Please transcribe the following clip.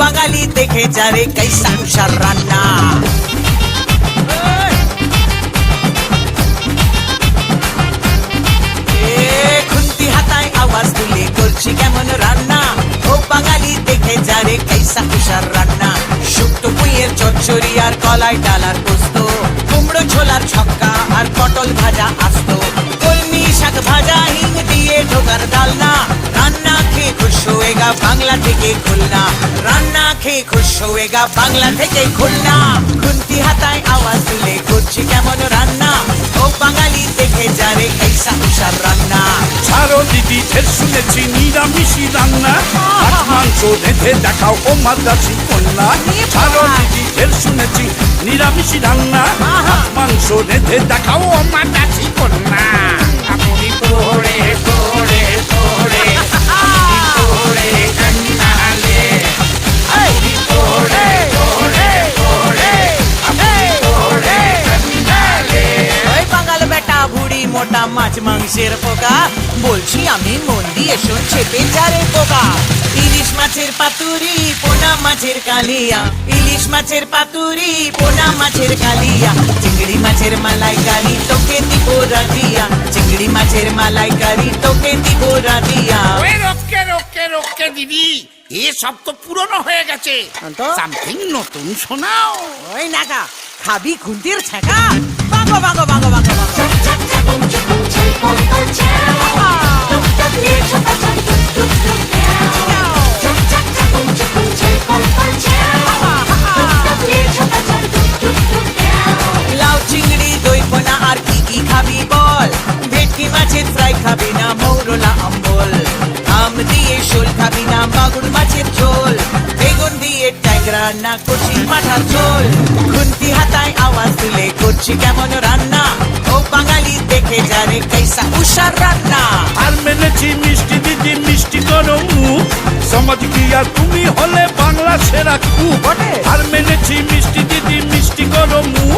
বাঙালি দেখে যারে কৈসা উষার রান্না। খুন্তি হাতায় আওয়াজ তুলে করছি কেমন রান্না? ও বাঙালি দেখে যারে কৈসা উষার রান্না। শুক্তো পুইয়ের চচ্চড়ি আর কলাই ডালার পোস্ত। কুমড়ো ছোলার ছক্কা আর পটল ভাজা আস্ত। বাংলা থেকে খুলনা। রান্না খেয়ে খুশ হয়েগা বাংলা থেকে খুলনা। খুন্তি হাতায় আওয়াজ তুলে করছি কেমন রান্না। ও বাঙালি দেখে যারে কৈসা উষার রান্না। ছাড়ো দিদি, ফের শুনেছি নিরামিষি রান্না। মাংস রেঁধে দেখাও ও মাদাসি কন্যা। ছাড়ো দিদি, ফের শুনেছি নিরামিষি রান্না। মাংস রেঁধে দেখাও ও মাদাসি কন্যা। আপনি করে মোটা মাছ মাংসের পোকা। বলছি আমি মন দিয়ে শোন চেপে যারে পোকা। ইলিশ মাছের পাতুরি পোনা মাছের কালিয়া। ইলিশ মাছের পাতুরি পোনা মাছের কালিয়া। চিংড়ি মাছের মালাই মালাইকারি তোকে দিব রাজিয়া। চিংড়ি মাছের মালাইকারি তোকে দিব রাজিয়া। ওই রক্ষে রক্ষে রক্ষে দিদি এসব তো পুরনো হয়ে গেছে। তো? সামথিং নতুন শোনাও। ওই নাকা খাবি খুন্তির ছেঁকা বাগো বাগো বাগো বাগো বাগো না মাগুর মাছের ঝোল। বেগুন দিয়ে ট্যাংরা না কচি পাঠার ঝোল। খুন্তি হাতায় আওয়াজ তুলে করছি কেমন রান্না। ও বাঙালি দেখে যারে কৈসা উষার রান্না। আর মেনেছি মিষ্টি দিদি মিষ্টি করো মুখ সমাজ কি আর তুমি হলে বাংলা সেরা খুব বটে। আর মেনেছি মিষ্টি দিদি মিষ্টি করো মুখ